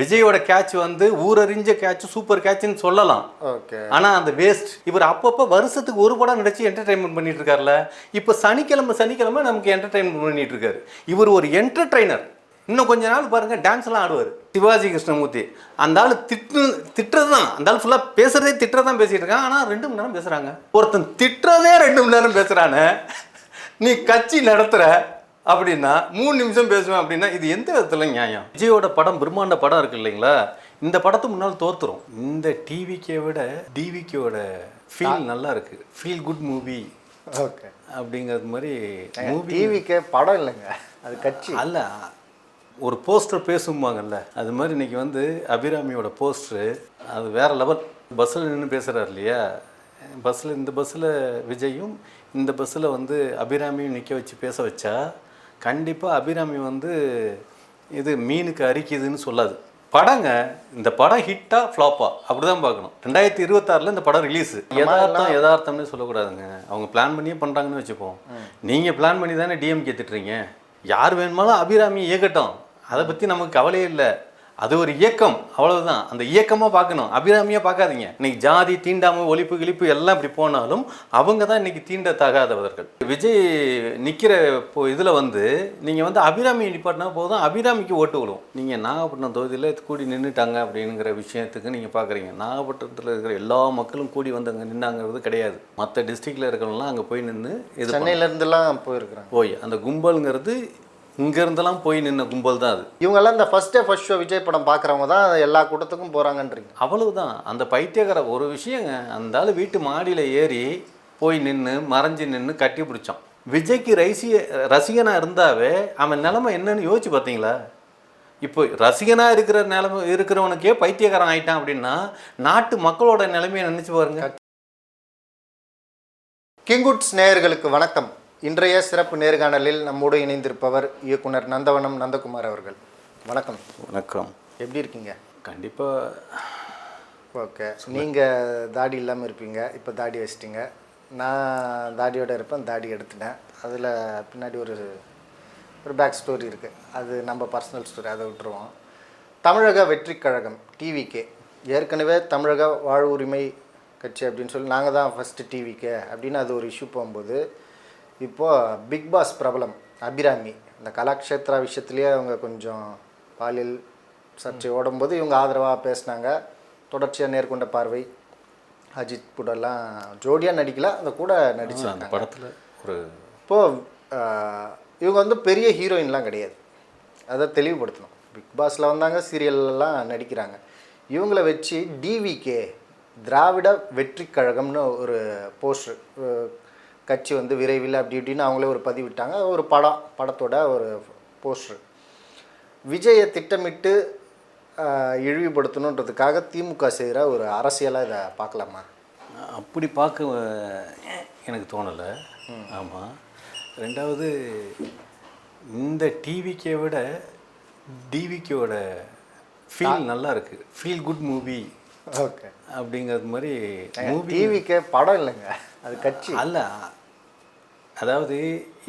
விஜயோட கேட்ச் வந்து ஊரறிஞ்ச catch super கேட்ச்னு சொல்லலாம். ஓகே ஆனா அந்த வேஸ்ட் இவர் அப்பப்போ வருஷத்துக்கு ஒரு படம் நடிச்சு என்டர்டைன்மெண்ட் பண்ணிட்டு இருக்காருல்ல இப்போ சனிக்கிழமை சனிக்கிழமை நமக்கு என்டர்டைன்மெண்ட் பண்ணிட்டு இருக்காரு இவர் ஒரு என்டர்டைனர் இன்னும் கொஞ்ச நாள் பாருங்க டான்ஸ் எல்லாம் ஆடுவார். சிவாஜி கிருஷ்ணமூர்த்தி. அந்த ஆள் திட்டு திட்டுறது தான் அந்த ஆள் ஃபுல்லாக பேசுறதே திட்டுறதான் பேசிட்டு இருக்கான். ஆனால் ரெண்டு மணி நேரம் பேசுறாங்க. ஒருத்தன் திட்டுறதே ரெண்டு மணி நேரம் பேசுறானே. நீ கட்சி நடத்துற. அப்படின்னா மூணு நிமிஷம் பேசுவேன் அப்படின்னா இது எந்த விதத்துல நியாயம்? விஜயோட படம் பிரம்மாண்ட படம் இருக்கு இல்லைங்களா? இந்த படத்தை முன்னால் தோத்துரும். இந்த டிவிக்கே விட டிவிக்கோட ஃபீல் நல்லா இருக்கு. Feel good movie okay. அப்படிங்கிறது மாதிரி மூவி டிவிக்கு படம் இல்லைங்க. அது கட்சி. அல்ல ஒரு போஸ்டர் பேசும்பாங்கல்ல. அது மாதிரி இன்னைக்கு வந்து அபிராமியோட போஸ்டரு அது வேற லெவல் பஸ்ஸில் நின்று பேசுகிறார் இல்லையா? பஸ்ஸில் இந்த பஸ்ஸில் விஜயும் இந்த பஸ்ஸில் வந்து அபிராமியும் நிற்க வச்சு பேச வச்சா கண்டிப்பாக அபிராமி வந்து இது மீனுக்கு அரிக்குதுன்னு சொல்லாது. படங்க இந்த படம் ஹிட்டா ஃப்ளாப்பா அப்படிதான் பார்க்கணும். ரெண்டாயிரத்தி இருபத்தாறில் இந்த படம் ரிலீஸ் யதார்த்தம் யதார்த்தம்னு சொல்லக்கூடாதுங்க. அவங்க பிளான் பண்ணியே பண்ணுறாங்கன்னு வச்சுப்போம். நீங்கள் பிளான் பண்ணி தானே டிஎம்கே திட்டுறீங்க. யார் வேணுமாலும் அபிராமி இயக்கட்டும். அதை பற்றி நமக்கு கவலையே இல்லை. அது ஒரு இயக்கம் அவ்வளவுதான். அந்த இயக்கமாக பார்க்கணும். அபிராமியாக பார்க்காதீங்க. இன்னைக்கு ஜாதி தீண்டாமை ஒழிப்பு கிழிப்பு எல்லாம் இப்படி போனாலும் அவங்க தான் இன்னைக்கு தீண்ட தகாதவர்கள் விஜய் நிற்கிற இப்போ இதில் வந்து நீங்கள் வந்து அபிராமி நிப்பாட்டினா போதும். அபிராமிக்கு ஓட்டு விழுவும் நீங்கள் நாகப்பட்டினம் தொகுதியில் கூடி நின்றுட்டாங்க அப்படிங்கிற விஷயத்துக்கு நீங்கள் பார்க்குறீங்க. நாகப்பட்டினத்தில் இருக்கிற எல்லா மக்களும் கூடி வந்து அங்கே நின்னாங்கிறது கிடையாது மற்ற டிஸ்ட்ரிக்டில் இருக்கிறவங்களாம் அங்கே போய் நின்று இது பண்ண- சென்னையில இருந்துலாம் போயிருக்கிறாங்க. போய் அந்த கும்பலுங்கிறது இங்கேருந்தெல்லாம் போய் நின்ன கும்பல் தான் அது. இவங்கெல்லாம் இந்த first day first show Vijay படம் பார்க்குறவங்க தான் எல்லா கூட்டத்துக்கும் போறாங்கன்றீங்க. அவ்வளவுதான். அந்த பைத்தியக்கார ஒரு விஷயங்க அந்த ஆள் வீட்டு மாடியில் ஏறி போய் நின்று மறைஞ்சு நின்று கட்டி பிடிச்சான். விஜய்க்கு ரசிக ரசிகனாக இருந்தாவே அவன் நிலைமை என்னன்னு யோசிச்சு பார்த்தீங்களா? இப்போ ரசிகனாக இருக்கிற நிலைமை இருக்கிறவனுக்கே பைத்தியக்காரன் ஆயிட்டான் அப்படின்னா நாட்டு மக்களோட நிலைமையை நினச்சி பாருங்க. கிங்குட்ஸ் நேயர்களுக்கு வணக்கம். இன்றைய சிறப்பு நேர்காணலில் நம்மோடு இணைந்திருப்பவர் இயக்குனர் நந்தவனம் நந்தகுமார் அவர்கள். வணக்கம். வணக்கம். எப்படி இருக்கீங்க? கண்டிப்பாக ஓகே. நீங்கள் தாடி இல்லாமல் இருப்பீங்க. இப்போ தாடி வச்சிட்டீங்க. நான் தாடியோட இருப்பேன். தாடி எடுத்துட்டேன். அதில் பின்னாடி ஒரு ஒரு பேக் ஸ்டோரி இருக்குது அது நம்ம பர்சனல் ஸ்டோரி அதை விட்டுருவோம். தமிழக வெற்றிக் கழகம் டிவிகே ஏற்கனவே தமிழக வாழ்வுரிமை கட்சி அப்படின்னு சொல்லி நாங்கள் தான் ஃபஸ்ட்டு டிவிகே அப்படின்னு அது ஒரு இஷ்யூ போகும்போது இப்போது பிக் பாஸ் பிரபலம் அபிராமி. இந்த கலாக்ஷேத்ரா விஷயத்துலேயே அவங்க கொஞ்சம் பாலியல் சர்ச்சை ஓடும்போது இவங்க ஆதரவாக பேசினாங்க. தொடர்ச்சியாக நேர்கொண்ட பார்வை. அஜித் கூடலாம் ஜோடியாக நடிக்கல அந்த கூட நடிச்சாங்க படத்தில் ஒரு இப்போது இவங்க வந்து பெரிய ஹீரோயின்லாம் கிடையாது. அதை தெளிவுபடுத்தணும். பிக் பாஸில் வந்தாங்க சீரியல்லாம் நடிக்கிறாங்க. இவங்கள வச்சு டிவிகே திராவிட வெற்றி கழகம்னு ஒரு போஸ்டர் கட்சி வந்து விரைவில் அப்படி இப்படின்னு அவங்களே ஒரு பதிவிட்டாங்க ஒரு படம் படத்தோட ஒரு போஸ்டர் விஜயை திட்டமிட்டு இழிவுபடுத்தணுன்றதுக்காக திமுக செய்கிற ஒரு அரசியலாக இதை பார்க்கலாமா? அப்படி பார்க்க எனக்கு தோணலை. ஆமாம் ரெண்டாவது இந்த டிவிக்கே விட டிவிக்கோட ஃபீல் நல்லா இருக்கு. Feel good movie okay. அப்படிங்கிறது மாதிரி மூவி டிவிக்கு படம் இல்லைங்க. அது கட்சி. அல்ல அதாவது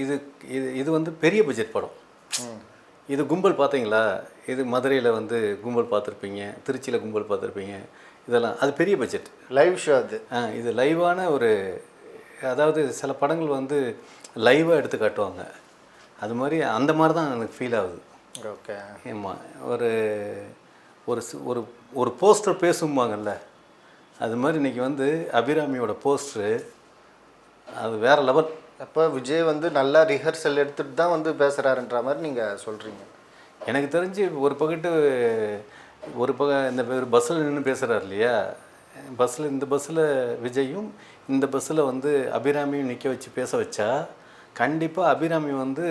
இது இது இது வந்து பெரிய பட்ஜெட் படம். இது கும்பல் பார்த்தீங்களா இது மதுரையில் வந்து கும்பல் பார்த்துருப்பீங்க திருச்சியில் கும்பல் பார்த்துருப்பீங்க இதெல்லாம் அது பெரிய பட்ஜெட் லைவ் ஷோ அது. ஆ இது லைவான ஒரு அதாவது சில படங்கள் வந்து லைவாக எடுத்து காட்டுவாங்க. அது மாதிரி அந்த மாதிரி தான் எனக்கு ஃபீல் ஆகுது. ஓகே ஆமாம் ஒரு ஒரு ஒரு ஒரு போஸ்டர் பேசும்பாங்கல்ல அது மாதிரி இன்னைக்கு வந்து அபிராமியோட போஸ்டரு அது வேற லெவல் அப்போ விஜய் வந்து நல்லா ரிஹர்சல் எடுத்துட்டு தான் வந்து பேசுகிறாருன்ற மாதிரி நீங்கள் சொல்கிறீங்க எனக்கு தெரிஞ்சு ஒரு பக்கத்து ஒரு பக்கம் இந்த பஸ்ஸில் நின்று பேசுகிறார் இல்லையா? பஸ்ஸில் இந்த பஸ்ஸில் விஜயும் இந்த பஸ்ஸில் வந்து அபிராமியும் நிற்க வச்சு பேச வச்சா கண்டிப்பாக அபிராமி வந்து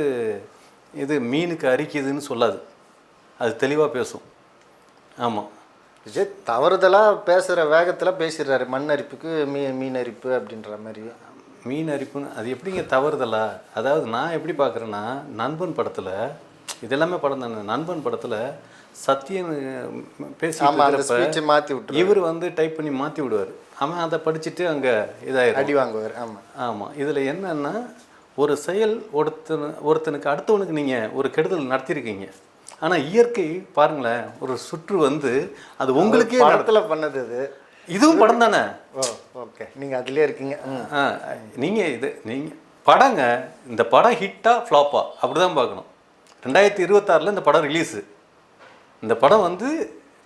இது மீனுக்கு அரிக்குதுன்னு சொல்லாது. அது தெளிவாக பேசும். ஆமாம் விஜய் தவறுதலாக பேசுகிற வேகத்தில் பேசிடுறாரு. மண் அரிப்புக்கு மீ மீன் அரிப்பு அப்படின்ற மாதிரி. மீன் அரிப்புன்னு அது எப்படிங்க தவறுதலா? அதாவது நான் எப்படி பார்க்குறேன்னா நண்பன் படத்தில் இதெல்லாமே படம் தானே நண்பன் படத்தில் சத்யன் பேசி மாற்றி விட்டு இவர் வந்து டைப் பண்ணி மாற்றி விடுவார். அவன் அதை படிச்சுட்டு அங்கே இதாயிரும். அடி வாங்குவார் ஆமாம் ஆமாம் இதில் என்னன்னா ஒரு செயல் ஒருத்தனு ஒருத்தனுக்கு அடுத்தவனுக்கு நீங்கள் ஒரு கெடுதல் நடத்தியிருக்கீங்க ஆனால் இயற்கை பாருங்களேன் ஒரு சுற்று வந்து அது உங்களுக்கே படத்தில் பண்ணது இதுவும் படம் தானே? Oh okay. நீங்கள் அதுலேயே இருக்கீங்க. ம் ஆ, நீங்க இது நீங்க படங்க இந்த படம் ஹிட்டா ஃப்ளாப்பா? அப்படிதான் பார்க்கணும். ரெண்டாயிரத்தி இருபத்தாறில் இந்த படம் ரிலீஸு இந்த படம் வந்து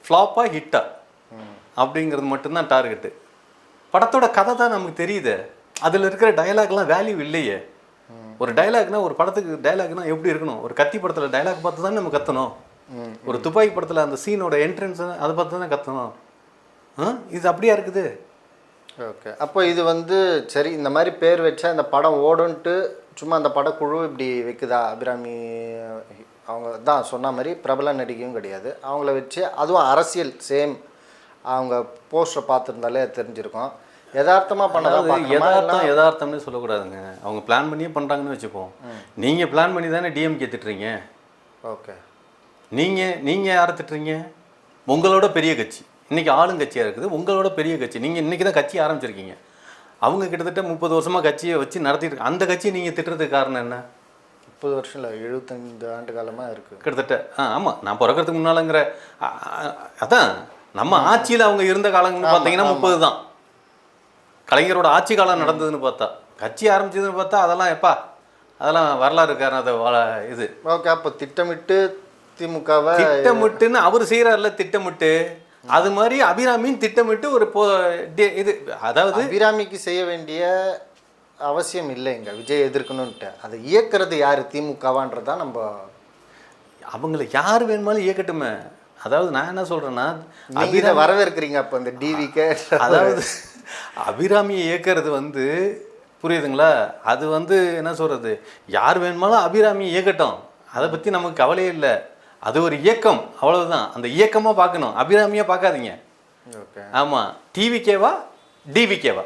ஃப்ளாப்பா ஹிட்டா? அப்படிங்கிறது மட்டும்தான் டார்கெட்டு படத்தோட கதை தான் நமக்கு தெரியுது. அதில் இருக்கிற டயலாக்லாம் வேல்யூ இல்லையே. ஒரு டயலாக்னா ஒரு படத்துக்கு டயலாக்னா எப்படி இருக்கணும்? ஒரு கத்தி படத்தில் டயலாக் பார்த்து தானே நம்ம கத்தணும்? ஒரு துப்பாக்கி படத்தில் அந்த சீனோட என்ட்ரன்ஸ் அதை பார்த்து தானே கத்தணும்? இது அப்படியா இருக்குது? ஓகே. அப்போ இது வந்து சரி இந்த மாதிரி பேர் வச்சா இந்த படம் ஓடுன்ட்டு சும்மா அந்த படக்குழு இப்படி வைக்குதா? அபிராமி அவங்க தான் சொன்ன மாதிரி பிரபல நடிகையும் கிடையாது. அவங்கள வச்சு அதுவும் அரசியல் சேம் அவங்க போஸ்டரை பார்த்துருந்தாலே தெரிஞ்சிருக்கும். யதார்த்தமாக பண்ணதா அதாவது பார்க்கணுமா? யதார்த்தம் யதார்த்தம்னு சொல்லக்கூடாதுங்க. அவங்க பிளான் பண்ணியே பண்ணுறாங்கன்னு வச்சுப்போம். நீங்கள் பிளான் பண்ணி தானே டிஎம்கே திட்டுறீங்க. ஓகே. நீங்கள் நீங்கள் யாரை திட்டுறீங்க? உங்களோட பெரிய கட்சி. இன்னைக்கு ஆளுங்கட்சியாக இருக்குது உங்களோட பெரிய கட்சி. நீங்கள் இன்னைக்கு தான் கட்சி ஆரம்பிச்சிருக்கீங்க. அவங்க கிட்டத்தட்ட முப்பது வருஷமாக கட்சியை வச்சு நடத்திட்டு அந்த கட்சியை நீங்கள் திட்டுறதுக்கு காரணம் என்ன? முப்பது வருஷம் இல்லை எழுபத்தஞ்சு ஆண்டு காலமாக இருக்குது கிட்டத்தட்ட ஆ ஆமாம் நான் பிறக்கிறதுக்கு முன்னாலங்கிற அதான் நம்ம ஆட்சியில் அவங்க இருந்த காலங்கள்னு பார்த்தீங்கன்னா முப்பது தான். கலைஞரோட ஆட்சி காலம் நடந்ததுன்னு பார்த்தா. கட்சி ஆரம்பிச்சதுன்னு பார்த்தா அதெல்லாம் எப்பா? அதெல்லாம் வரலாறு வள- இது. ஓகே அப்போ திட்டமிட்டு திமுகவை திட்டமிட்டுன்னு அவர் செய்கிறார்ல திட்டமிட்டு. அது மாதிரி அபிராமியும் திட்டமிட்டு ஒரு போ இது அதாவது அபிராமிக்கு செய்ய வேண்டிய அவசியம் இல்லைங்க. விஜய் எதிர்க்கணுன்ட்டு அதை இயக்குறது யார்? திமுகவான்றதான் நம்ம அவங்கள யார் வேணுமாலும் இயக்கட்டுமே. அதாவது நான் என்ன சொல்கிறேன்னா இதை வரவேற்கிறீங்க அப்போ இந்த டிவிக்கே அதாவது அபிராமியை இயக்கிறது வந்து புரியுதுங்களா? அது வந்து என்ன சொல்கிறது யார் வேணுமாலும் அபிராமியை இயக்கட்டும். அதை பற்றி நமக்கு கவலையே இல்லை. அது ஒரு இயக்கம் அவ்வளவுதான். அந்த இயக்கமாக பார்க்கணும். அபிராமியாக பார்க்காதீங்க. ஓகே. ஆமாம் டிவிக்கேவா டிவிக்கேவா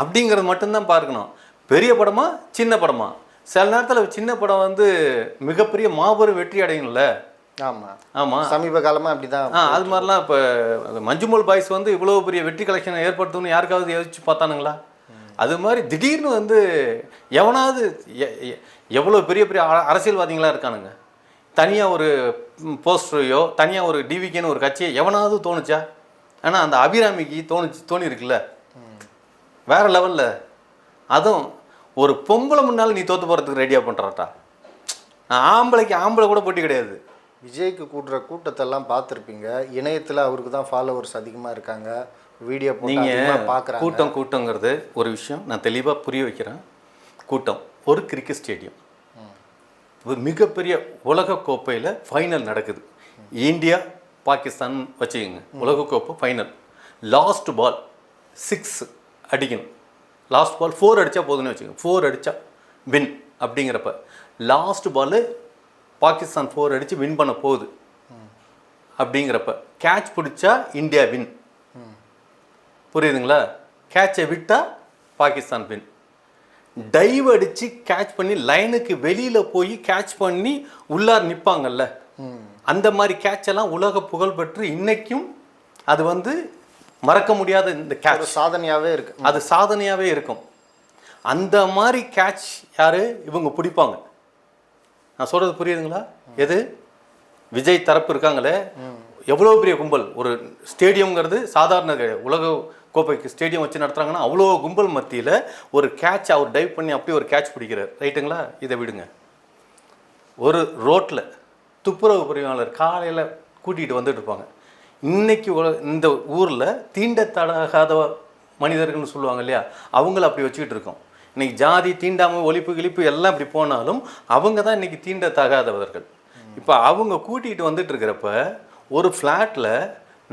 அப்படிங்கிறது மட்டும்தான் பார்க்கணும். பெரிய படமா? சின்ன படமா? சில நேரத்தில் சின்ன படம் வந்து மிகப்பெரிய மாபெரும் வெற்றி அடையும்ல. ஆமாம் ஆமாம் சமீப காலமாக அப்படிதான் ஆ அது மாதிரிலாம் இப்போ மஞ்சுமல் பாய்ஸ் வந்து இவ்வளோ பெரிய வெற்றி கலெக்ஷனை ஏற்படுத்தணும்னு யாருக்காவது யோசிச்சு பார்த்தானுங்களா? அது மாதிரி திடீர்னு வந்து எவனாவது எவ்வளோ பெரிய பெரிய அ- அரசியல்வாதிகளா இருக்கானுங்க. தனியாக ஒரு போஸ்டரையோ தனியாக ஒரு டிவிக்கேன்னு ஒரு கட்சியை எவனாவது தோணுச்சா? ஆனால் அந்த அபிராமிக்கு தோணுச்சு தோணி இருக்குல்ல வேற லெவலில். அதுவும் ஒரு பொம்பளை முன்னால் நீ தோத்து போகிறதுக்கு ரெடியாக பண்ணுறாட்டா ஆம்பளைக்கு ஆம்பளை கூட போட்டி கிடையாது. விஜய்க்கு கூட்டுற கூட்டத்தெல்லாம் பார்த்துருப்பீங்க. இணையத்தில் அவருக்கு தான் ஃபாலோவர்ஸ் அதிகமாக இருக்காங்க. வீடியோ நீங்கள் பார்க்குறாங்க. கூட்டம் கூட்டங்கிறது ஒரு விஷயம். நான் தெளிவாக புரிய வைக்கிறேன். கூட்டம். ஒரு கிரிக்கெட் ஸ்டேடியம் மிகப்பெரிய உலக கோப்பையில் ஃபைனல் நடக்குது. இந்தியா பாகிஸ்தான் வச்சுக்கோங்க. உலகக்கோப்பை ஃபைனல் லாஸ்ட் பால் சிக்ஸ் அடிக்கணும். லாஸ்ட் பால் ஃபோர் அடித்தா போதும்னு வச்சுக்கோங்க. ஃபோர் அடித்தா வின் அப்படிங்கிறப்ப. லாஸ்ட் பால் பாகிஸ்தான் ஃபோர் அடித்து வின் பண்ண போகுது. அப்படிங்கிறப்ப கேட்ச் பிடிச்சா இந்தியா வின் புரியுதுங்களா? கேட்சை விட்டால் பாகிஸ்தான் வின் டைவ் அடித்து கேட்ச் பண்ணி லைனுக்கு வெளியில் போய் கேட்ச் பண்ணி உள்ளார் நிற்பாங்கல்ல அந்த மாதிரி catch எல்லாம் உலக புகழ் பெற்று இன்னைக்கும் அது வந்து மறக்க முடியாத இந்த கேட்ச் சாதனையாகவே இருக்கு. அது சாதனையாகவே இருக்கும். அந்த மாதிரி கேட்ச் யாரு? இவங்க பிடிப்பாங்க. நான் சொல்கிறது புரியுதுங்களா? எது? விஜய் தரப்பு இருக்காங்களே. எவ்வளோ பெரிய கும்பல்? ஒரு ஸ்டேடியம்ங்கிறது சாதாரண. உலக கோப்பைக்கு ஸ்டேடியம் வச்சு நடத்துகிறாங்கன்னா அவ்வளோ கும்பல் மத்தியில் ஒரு கேட்ச் அவர் டைவ் பண்ணி அப்படியே ஒரு கேட்ச் பிடிக்கிறார். ரைட்டுங்களா இதை விடுங்க. ஒரு ரோட்டில் துப்புரவு பிரிவாளர் காலையில் கூட்டிகிட்டு வந்துட்டு இருப்பாங்க. இன்றைக்கி இந்த ஊரில் தீண்டத்தடாகாத மனிதர்கள்னு சொல்லுவாங்க இல்லையா? அவங்கள அப்படி வச்சுக்கிட்டு இருக்கோம். இன்றைக்கி ஜாதி தீண்டாமல் ஒழிப்பு கிழிப்பு எல்லாம் இப்படி போனாலும் அவங்க தான் இன்னைக்கு தீண்டத்தகாதவர்கள். இப்போ அவங்க கூட்டிகிட்டு வந்துட்டு இருக்கிறப்ப ஒரு ஃப்ளாட்டில்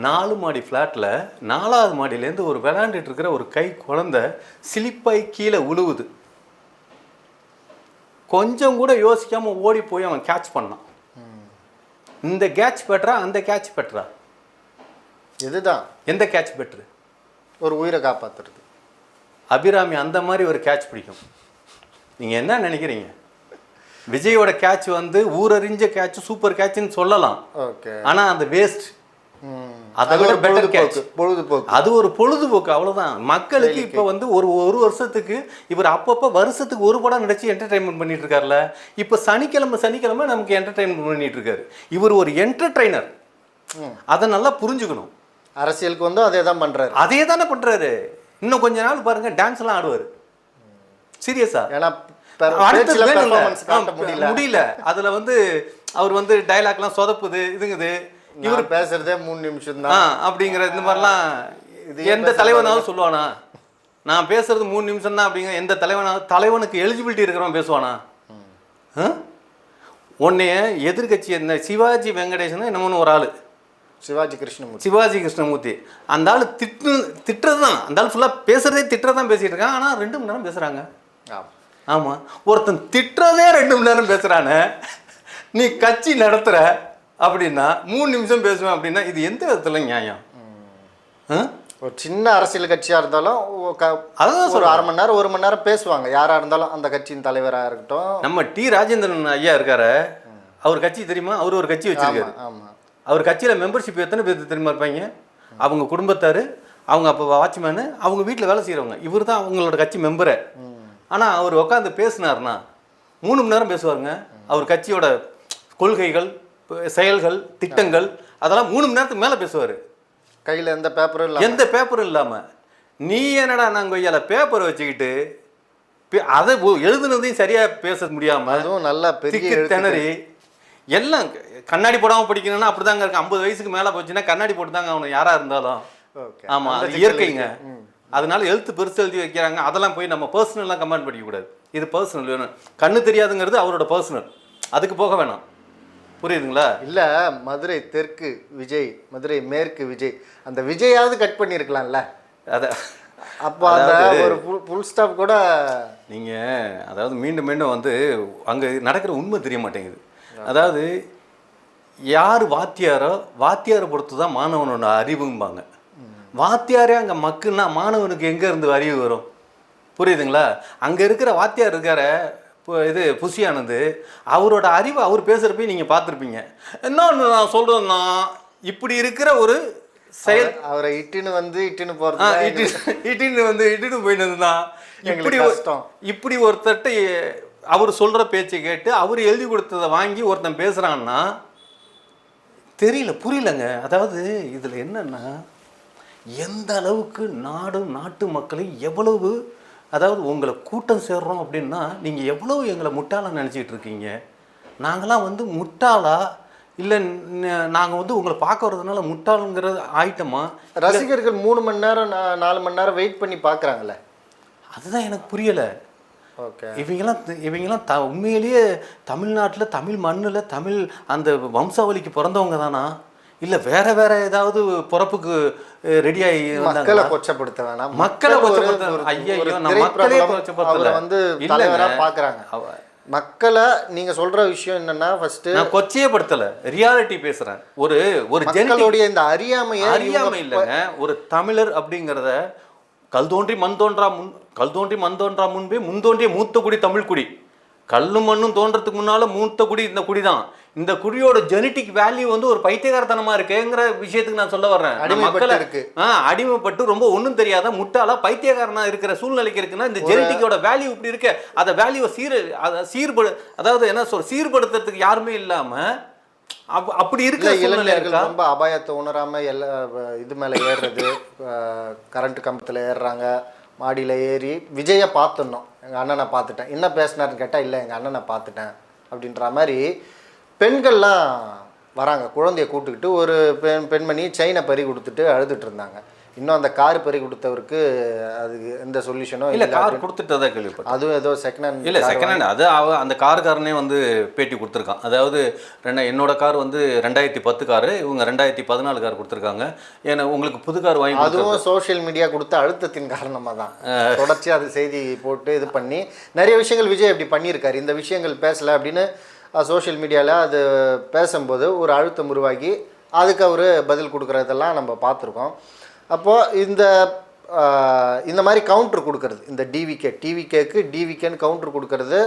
நாலு மாடி ஃப்ளாட்டில் நாலாவது மாடியிலேருந்து ஒரு விளையாண்டுட்டு இருக்கிற ஒரு கை குழந்தை சிலிப்பாய் கீழே உழுவுது. கொஞ்சம் கூட யோசிக்காம ஓடி போய் அவன் கேட்ச் பண்ணான். இந்த கேட்ச் பெட்டரா அந்த கேட்ச் பெட்டரா இதுதான் எந்த கேட்ச் பெட்ரு ஒரு உயிரை காப்பாத்துறது. அபிராமி அந்த மாதிரி ஒரு கேட்ச் பிடிக்கும். நீங்கள் என்ன நினைக்கிறீங்க? விஜயோட கேட்ச் வந்து ஊரறிஞ்ச கேட்ச் சூப்பர் கேட்ச்னு சொல்லலாம். ஓகே. ஆனால் அந்த வேஸ்ட் ம். அதை விட பெட்டர் கேட்ச் பொழுதுபோக்கு. அது ஒரு பொழுதுபோக்கு அவ்வளவுதான். மக்களுக்கு இப்போ வந்து ஒரு ஒரு வருஷத்துக்கு இவர் அப்பப்போ வருஷத்துக்கு ஒரு படம் நடிச்சு என்டர்டைன்மெண்ட் பண்ணிட்டு இருக்காருல்ல இப்போ சனிக்கிழமை சனிக்கிழமை நமக்கு என்டர்டைன்மெண்ட் பண்ணிட்டு இருக்காரு இவர் ஒரு என்டர்டைனர் அதை நல்லா புரிஞ்சுக்கணும். அரசியலுக்கு வந்து அதே தான் பண்றாரு. அதே தானே பண்றாரு. இன்னும் கொஞ்ச நாள் பாருங்க டான்ஸ் எல்லாம் ஆடுவார். சீரியஸா ஏன்னா முடியல. அதுல வந்து அவர் வந்து டைலாக்லாம் சொதப்புது இதுங்குது. இவர் பேசுறதே மூணு நிமிஷம் தான். அப்படிங்கிற இந்த மாதிரிலாம் எந்த தலைவனாவது சொல்லுவானா? நான் பேசுறது மூணு நிமிஷம் தான் அப்படிங்கிற எந்த தலைவனாவது தலைவனுக்கு எலிஜிபிலிட்டி இருக்கிறவன் பேசுவானா? உன்னைய எதிர்கட்சி இந்த சிவாஜி வெங்கடேசன் என்னமோன்னு ஒரு ஆள். சிவாஜி கிருஷ்ணமூர்த்தி. சிவாஜி கிருஷ்ணமூர்த்தி. அந்த ஆள் திட்டு திட்டுறது தான். அந்த ஆள் ஃபுல்லாக பேசுறதே திட்டுறது தான் பேசிட்டு இருக்கான். ஆனால் ரெண்டு மணி நேரம் பேசுகிறாங்க ஆமா. ஆமாம் ஒருத்தன் திட்டுறதே ரெண்டு மணி நேரம் பேசுகிறானே நீ கட்சி நடத்துகிற அப்படின்னா மூணு நிமிஷம் பேசுவேன் அப்படின்னா இது எந்த விதத்தில் நியாயம்? ஒரு சின்ன அரசியல் கட்சியா இருந்தாலும் அதான் ஒரு அரை மணி நேரம் ஒரு மணி நேரம் பேசுவாங்க. யாரா இருந்தாலும் அந்த கட்சியின் தலைவரா இருக்கட்டும். நம்ம டி ராஜேந்திரன் ஐயா இருக்காரு அவர் கட்சி தெரியுமா? அவர் ஒரு கட்சி வச்சிருக்காரு. ஆமா அவர் கட்சியில் மெம்பர்ஷிப் எத்தனை பேர் தெரியுமா இருப்பாங்க? அவங்க குடும்பத்தார் அவங்க அப்போ வாட்ச்மேனு அவங்க வீட்டில் வேலை செய்கிறவங்க இவர் தான் அவங்களோட கட்சி மெம்பரு ஆனால் அவர் உட்காந்து பேசினார்னா மூணு மணி நேரம் பேசுவாருங்க. அவர் கட்சியோட கொள்கைகள் செயல்கள் திட்டங்கள் அதெல்லாம் மூணு மணி நேரத்துக்கு மேலே பேசுவார். கையில எந்த பேப்பரும் இல்ல எந்த பேப்பரும் இல்லாமல் நீ என்னடா நாங்கள் கொய்யால பேப்பரை வச்சுக்கிட்டு அதை எழுதுனதையும் சரியாக பேச முடியாமல் அதுவும் நல்லா பெரிய. திணறி எல்லாம் கண்ணாடி போடாமல் படிக்கணும்னா அப்படிதாங்க இருக்கு. ஐம்பது வயசுக்கு மேலே போச்சுன்னா கண்ணாடி போட்டு தாங்க அவனு யாராக இருந்தாலும். ஆமாம் அது இயற்கைங்க. அதனால எழுத்து பெருசு எழுதி வைக்கிறாங்க. அதெல்லாம் போய் நம்ம பர்சனலாக கமெண்ட் பண்ணிக்கக்கூடாது இது பர்சனல் வேணும். கண்ணு தெரியாதுங்கிறது அவரோட பர்சனல் அதுக்கு போக வேணாம். புரியுதுங்களா? இல்ல மதுரை தெற்கு விஜய் மதுரை மேற்கு விஜய் அந்த விஜயாவது கட் பண்ணியிருக்கலாம்ல அதை அப்போ அந்த ஒரு ஃபுல் ஸ்டாப் கூட நீங்கள் அதாவது மீண்டும் மீண்டும் வந்து அங்கே நடக்கிற உண்மை தெரிய மாட்டேங்குது. அதாவது யார் வாத்தியாரோ வாத்தியாரை பொறுத்து தான் மாணவனோட அறிவும்பாங்க. வாத்தியாரே அங்கே மக்குன்னா மாணவனுக்கு எங்கே இருந்து அறிவு வரும்? புரியுதுங்களா? அங்கே இருக்கிற வாத்தியார் இருக்கார இது புசி ஆனந்து அவரோட அறிவை அவர் பேசுகிறப்ப நீங்கள் பார்த்துருப்பீங்க இன்னொன்று நான் சொல்கிறேன்னா இப்படி இருக்கிற ஒரு செயல் அவரை இட்டுன்னு வந்து இட்டுன்னு இட்டு- இட்டுன்னு வந்து இட்டுன்னு போயிட்டு இருந்தான் இப்படி. இப்படி ஒருத்தர்ட்ட எ- அவர் சொல்ற பேச்சை கேட்டு அவர் எழுதி கொடுத்ததை வாங்கி ஒருத்தன் பேசுறான்னா தெரியல புரியலங்க அதாவது இதுல என்னன்னா எந்த அளவுக்கு நாடும் நாட்டு மக்களையும் எவ்வளவு அதாவது உங்களை கூட்டம் சேர்றோம் அப்படின்னா நீங்க எவ்வளவு எங்களை முட்டாளா நினைச்சிட்டு இருக்கீங்க? நாங்களாம் வந்து முட்டாளா? இல்லை நாங்கள் வந்து உங்களை பார்க்க வர்றதுனால முட்டாளுங்கிறது ஆயிட்டோமா ரசிகர்கள் மூணு மணி நேரம் நாலு மணி நேரம் வெயிட் பண்ணி பார்க்குறாங்களே அதுதான் எனக்கு புரியலை. ஓகே இவங்கெல்லாம் இவங்கெல்லாம் த உண்மையிலேயே தமிழ்நாட்டில் தமிழ் மண்ணில் தமிழ் அந்த வம்சாவளிக்கு பிறந்தவங்க தானா? இல்லை வேற வேற ஏதாவது பிறப்புக்கு ரெடியாகி மக்களை கொச்சப்படுத்த வேணாம். மக்களை கொச்சப்படுத்த- ஒரு நான் மக்களே கொச்சப்படுத்தல. வந்து. தலைவரா பார்க்குறாங்க. அவ- மக்களை நீங்க சொல்ற விஷயம் என்னன்னா ஃபர்ஸ்ட் நான் கொச்சையே படுத்தல. ரியாலிட்டி பேசுறேன். ஒரு ஒரு ஜெனடிக் மக்களுடைய இந்த அறியாமையை அறியாமை இல்லைங்க. ஒரு தமிழர் அப்படிங்கிறத கல் தோன்றி மண் தோன்றா முன் கல் தோன்றி மண் தோன்றா முன்பே முன் தோன்றிய மூத்த குடி தமிழ் குடி. கல்லும் மண்ணும் தோன்றதுக்கு முன்னால மூத்த குடி இந்த குடி தான் இந்த குடியோட ஜெனட்டிக் வேல்யூ வந்து ஒரு பைத்தியகாரத்தனமா இருக்கேங்கிற விஷயத்துக்கு நான் சொல்ல வர்றேன். மக்களை- இருக்கு. ஆ அடிமைப்பட்டு ரொம்ப ஒண்ணும் தெரியாத முட்டாளா பைத்தியக்காரனா இருக்கிற சூழ்நிலைக்கு இருக்குன்னா இந்த ஜெனட்டிக்கோட வேல்யூ இப்படி இருக்கு. அதை வேல்யூவை சீர் அதை சீர்படு அதாவது என்ன சொல் சீர்படுத்துறதுக்கு யாருமே இல்லாம அப்- அப்படி இருக்கிற இளைஞர்கள் ரொம்ப அபாயத்தை உணராம எல்லா இது மேல ஏறுறது கரண்ட் கம்பத்துல ஏறுறாங்க. மாடியில் ஏறி விஜயை பார்த்துடணும். எங்கள் அண்ணனை பார்த்துட்டேன். என்ன பேசினாருன்னு கேட்டால் இல்லை எங்கள் அண்ணனை பார்த்துட்டேன். அப்படின்ற மாதிரி பெண்கள்லாம் வராங்க. குழந்தைய கூட்டுக்கிட்டு ஒரு பெண் பெண்மணி செயினை பறி கொடுத்துட்டு அழுதுட்டு இருந்தாங்க. இன்னும் அந்த கார் பறி கொடுத்தவருக்கு அதுக்கு எந்த சொல்யூஷனும் இல்ல கார் கொடுத்துட்டதா கேள்விப்பட்டேன். அதுவும் ஏதோ செகண்ட் இல்ல செகண்ட் ஹேண்ட் அது அவ அந்த காருக்காரனே வந்து பேட்டி கொடுத்துருக்கான். அதாவது ரெண்டா என்னோட கார் வந்து ரெண்டாயிரத்தி பத்து காரு இவங்க ரெண்டாயிரத்தி பதினாலு கார் கொடுத்துருக்காங்க. ஏன்னா உங்களுக்கு புது கார் வாங்கி அதுவும் சோஷியல் மீடியா கொடுத்த அழுத்தத்தின் காரணமாக தான் தொடர்ச்சி அது செய்தி போட்டு இது பண்ணி நிறைய விஷயங்கள் விஜய் இப்படி பண்ணியிருக்காரு. இந்த விஷயங்கள் பேசலை அப்படின்னு சோஷியல் மீடியாவில் அது பேசும்போது ஒரு அழுத்தம் உருவாகி அதுக்கு அவர் பதில் கொடுக்குறதெல்லாம் நம்ம பார்த்துருக்கோம். அப்போது இந்த இந்த மாதிரி கவுண்டர் கொடுக்கறது இந்த டிவிகே டிவிகேக்கு டிவிகேன்னு கவுண்டர் கொடுக்கறது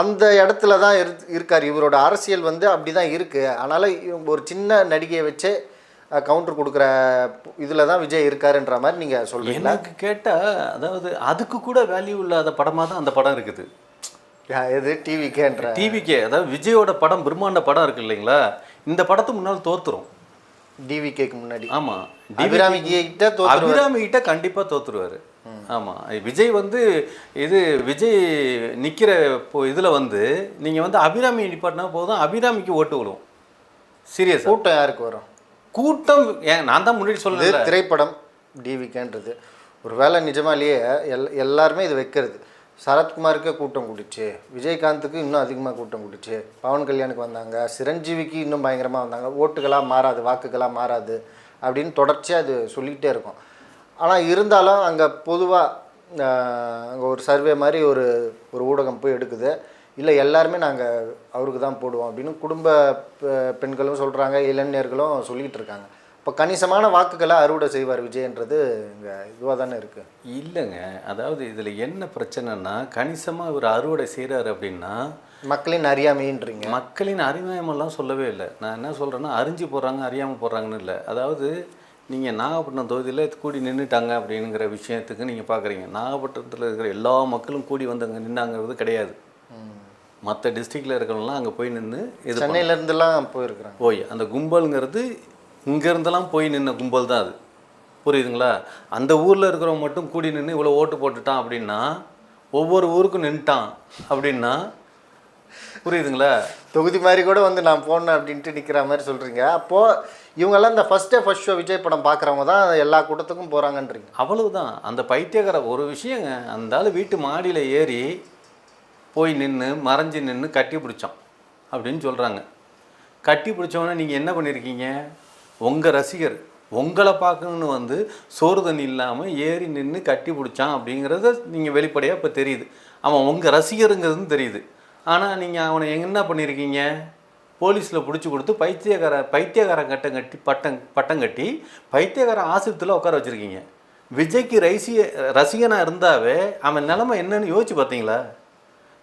அந்த இடத்துல தான் இரு இருக்கார். இவரோட அரசியல் வந்து அப்படி தான் இருக்குது அதனால் ஒரு சின்ன நடிகையை வச்சு கவுண்டர் கொடுக்குற இதில் தான் விஜய் இருக்காருன்ற மாதிரி நீங்கள் சொல்கிறீங்களா எனக்கு கேட்டால் அதாவது அதுக்கு கூட வேல்யூ இல்லாத படமாக தான் அந்த படம் இருக்குது. எது? டிவிக்கேன்ற டிவிக்கே அதாவது விஜயோட படம் பிரம்மாண்ட படம் இருக்கு இல்லைங்களா? இந்த படத்துக்கு முன்னால் தோத்துரும். டிவிகேக்கு முன்னாடி. ஆமாம் அபிராமி கிட்ட அபிராமி கிட்ட கண்டிப்பாக தோத்துருவாரு. ஆமாம் விஜய் வந்து இது விஜய் நிற்கிற இப்போ இதில் வந்து நீங்கள் வந்து அபிராமி நிப்பாட்டினா போதும் அபிராமிக்கு ஓட்டு விழுவும் சீரியஸா கூட்டம் யாருக்கு வரும்? கூட்டம் ஏன் நான் தான் முன்னாடி இது சொல்லல. திரைப்படம் டிவிக்கேன்றது ஒரு வேளை நிஜமாலேயே எல் எல்லாருமே இது வைக்கிறது. சரத்குமாருக்கே கூட்டம் கூட்டிச்சு. விஜயகாந்துக்கு இன்னும் அதிகமாக கூட்டம் கூட்டிச்சு. பவன் கல்யாணுக்கு வந்தாங்க. சிரஞ்சீவிக்கு இன்னும் பயங்கரமாக வந்தாங்க. ஓட்டுகளாக மாறாது வாக்குகளாக மாறாது அப்படின்னு தொடர்ச்சியாக அது சொல்லிக்கிட்டே இருக்கும். ஆனால் இருந்தாலும் அங்கே பொதுவாக அங்கே ஒரு சர்வே மாதிரி ஒரு ஒரு ஊடகம் போய் எடுக்குது. இல்லை எல்லாருமே நாங்கள் அவருக்கு தான் போடுவோம் அப்படின்னு குடும்ப பெண்களும் சொல்கிறாங்க இளைஞர்களும் சொல்லிகிட்டு இருக்காங்க. இப்போ கணிசமான வாக்குகளை அறுவடை செய்வார் விஜயன்றது இங்கே இதுவாக தானே இருக்குது இல்லைங்க. அதாவது இதில் என்ன பிரச்சனைனா கணிசமாக இவர் அறுவடை செய்கிறாரு அப்படின்னா மக்களின் அறியாமைன்றீங்க மக்களின் அறிமுகமெல்லாம் சொல்லவே இல்லை. நான் என்ன சொல்கிறேன்னா அறிஞ்சு போடுறாங்க அறியாமல் போடுறாங்கன்னு இல்லை. அதாவது நீங்கள் நாகப்பட்டினம் தொகுதியில் கூடி நின்றுட்டாங்க அப்படிங்கிற விஷயத்துக்கு நீங்கள் பார்க்குறீங்க நாகப்பட்டினத்தில் இருக்கிற எல்லா மக்களும் கூடி வந்து அங்கே நின்னாங்கிறது கிடையாது. மற்ற டிஸ்ட்ரிக்டில் இருக்கிறவங்களாம் அங்கே போய் நின்று இது சென்னையிலேருந்துலாம் போயிருக்கிறாங்க. போய் அந்த கும்பலுங்கிறது இங்கேருந்தெல்லாம் போய் நின்ன கும்பல் தான் அது. புரியுதுங்களா? அந்த ஊரில் இருக்கிறவங்க மட்டும் கூடி நின்று இவ்வளோ ஓட்டு போட்டுட்டான் அப்படின்னா ஒவ்வொரு ஊருக்கும் நின்ட்டான் அப்படின்னா புரியுதுங்களா? தொகுதி மாதிரி கூட வந்து நான் போனேன் அப்படின்ட்டு நிற்கிற மாதிரி சொல்கிறீங்க அப்போது இவங்கெல்லாம் இந்த first day first show Vijay படம் பார்க்குறவங்க தான் எல்லா கூட்டத்துக்கும் போகிறாங்கன்றீங்க அவ்வளவுதான். அந்த பைத்தியக்கார ஒரு விஷயங்க. அந்த ஆள் வீட்டு மாடியில் ஏறி போய் நின்று மறைஞ்சு நின்று கட்டி பிடிச்சான் அப்படின்னு சொல்கிறாங்க கட்டி பிடிச்சவொடனே நீங்கள் என்ன பண்ணியிருக்கீங்க உங்கள் ரசிகர் உங்களை பார்க்கணுன்னு வந்து சோறு தண்ணி இல்லாமல் ஏறி நின்று கட்டி பிடிச்சான் அப்படிங்கிறத நீங்கள் வெளிப்படையாக இப்போ தெரியுது. அவன் உங்கள் ரசிகருங்கிறது தெரியுது. ஆனால் நீங்கள் அவனை என்ன பண்ணியிருக்கீங்க போலீஸில் பிடிச்சி கொடுத்து பைத்தியக்கார பைத்தியக்காரன் கட்டம் கட்டி பட்டம் பட்டம் கட்டி பைத்தியக்கார ஆசிரியத்தில் உட்கார வச்சுருக்கீங்க. விஜய்க்கு ரசிக ரசிகனாக இருந்தாவே அவன் நிலமை என்னன்னு யோசிச்சு பார்த்தீங்களா?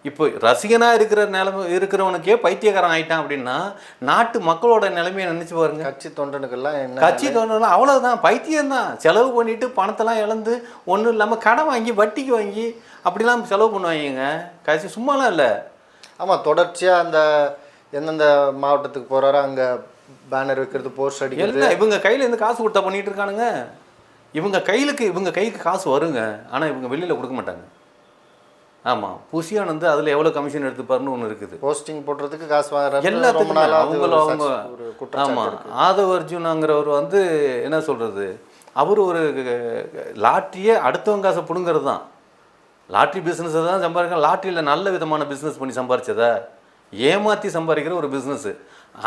இப்போ ரசிகனாக இருக்கிற நிலைமை இருக்கிறவனுக்கே பைத்தியக்காரன் ஆயிட்டான் அப்படின்னா நாட்டு மக்களோட நிலைமையை நினச்சி பாருங்க. கட்சி தொண்டனுக்கெல்லாம் என்ன கட்சி தோணுலாம் அவ்வளோதான் பைத்தியம் தான் செலவு பண்ணிட்டு பணத்தெல்லாம் இழந்து ஒன்றும் இல்லாமல் கடன் வாங்கி வட்டிக்கு வாங்கி அப்படிலாம் செலவு பண்ணுவாங்கங்க. கட்சி சும்மாலாம் இல்லை. ஆமாம் தொடர்ச்சியாக அந்த எந்தெந்த மாவட்டத்துக்கு போகிறாரோ அங்கே பேனர் வைக்கிறது போஸ்ட் அடிக்கிறது. இவங்க கையில் இருந்து காசு கொடுத்தா பண்ணிட்டு இருக்கானுங்க. இவங்க கையிலுக்கு இவங்க கைக்கு காசு வருங்க. ஆனால் இவங்க வெளியில் கொடுக்க மாட்டாங்க. ஆமாம் புசியான் வந்து அதில் எவ்வளோ கமிஷன் எடுத்துப்பாருன்னு ஒன்று இருக்குது. போஸ்டிங் போடுறதுக்கு காசு வாங்குறாரு எல்லாத்துக்குமே ஒரு அவங்க ஆமாம். ஆதவ அர்ஜுனாங்கிறவர் வந்து என்ன சொல்கிறது அவர் ஒரு லாட்டரியே அடுத்தவங்க காசை பிடுங்கிறது தான். லாட்ரி பிஸ்னஸை தான் சம்பாதிக்க லாட்ரியில் நல்ல விதமான பிஸ்னஸ் பண்ணி சம்பாரிச்சதா ஏமாற்றி சம்பாதிக்கிற ஒரு பிஸ்னஸ்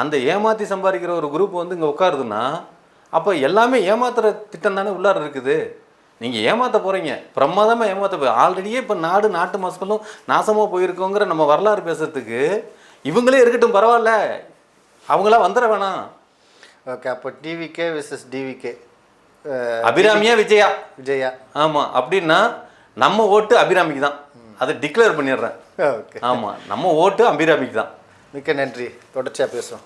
அந்த ஏமாற்றி சம்பாதிக்கிற ஒரு குரூப் வந்து இங்கே உட்காருதுன்னா அப்போ எல்லாமே ஏமாத்துற திட்டம் தானே உள்ளார இருக்குது? நீங்கள் ஏமாற்ற போகிறீங்க பிரமாதமாக ஏமாற்ற போய் ஆல்ரெடியே இப்போ நாடு நாட்டு மக்களும் நாசமாக போயிருக்கோங்கிற நம்ம வரலாறு பேசுறதுக்கு இவங்களே இருக்கட்டும் பரவாயில்ல. அவங்களா வந்துட வேணாம். ஓகே அப்போ டிவிகே விசஸ் டிவிகே அபிராமியா விஜயா? விஜயா. ஆமாம் அப்படின்னா நம்ம ஓட்டு அபிராமிக்கு தான். அதை டிக்ளேர் பண்ணிடுறேன். ஓகே ஆமாம் நம்ம ஓட்டு அபிராமிக்கு தான். மிக்க நன்றி. தொடர்ச்சியாக பேசுவோம்.